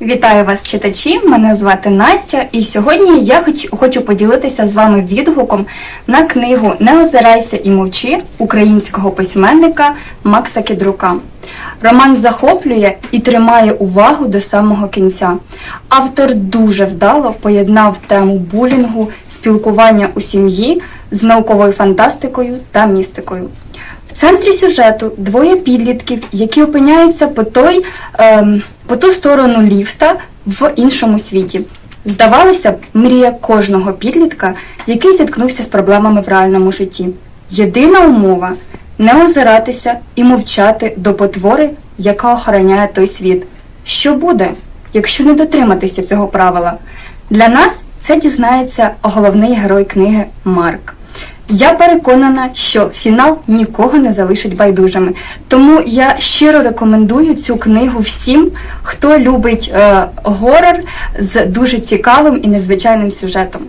Вітаю вас, читачі! Мене звати Настя, і сьогодні я хоч, хочу поділитися з вами відгуком на книгу Не озирайся і мовчи українського письменника Макса Кідрука. Роман захоплює і тримає увагу до самого кінця. Автор дуже вдало поєднав тему булінгу, спілкування у сім'ї з науковою фантастикою та містикою. В центрі сюжету двоє підлітків, які опиняються по, той, ем, по ту сторону ліфта в іншому світі. Здавалося б, мрія кожного підлітка, який зіткнувся з проблемами в реальному житті. Єдина умова не озиратися і мовчати до потвори, яка охороняє той світ. Що буде, якщо не дотриматися цього правила? Для нас це дізнається головний герой книги Марк. Я переконана, що фінал нікого не залишить байдужими. Тому я щиро рекомендую цю книгу всім, хто любить е, горор з дуже цікавим і незвичайним сюжетом.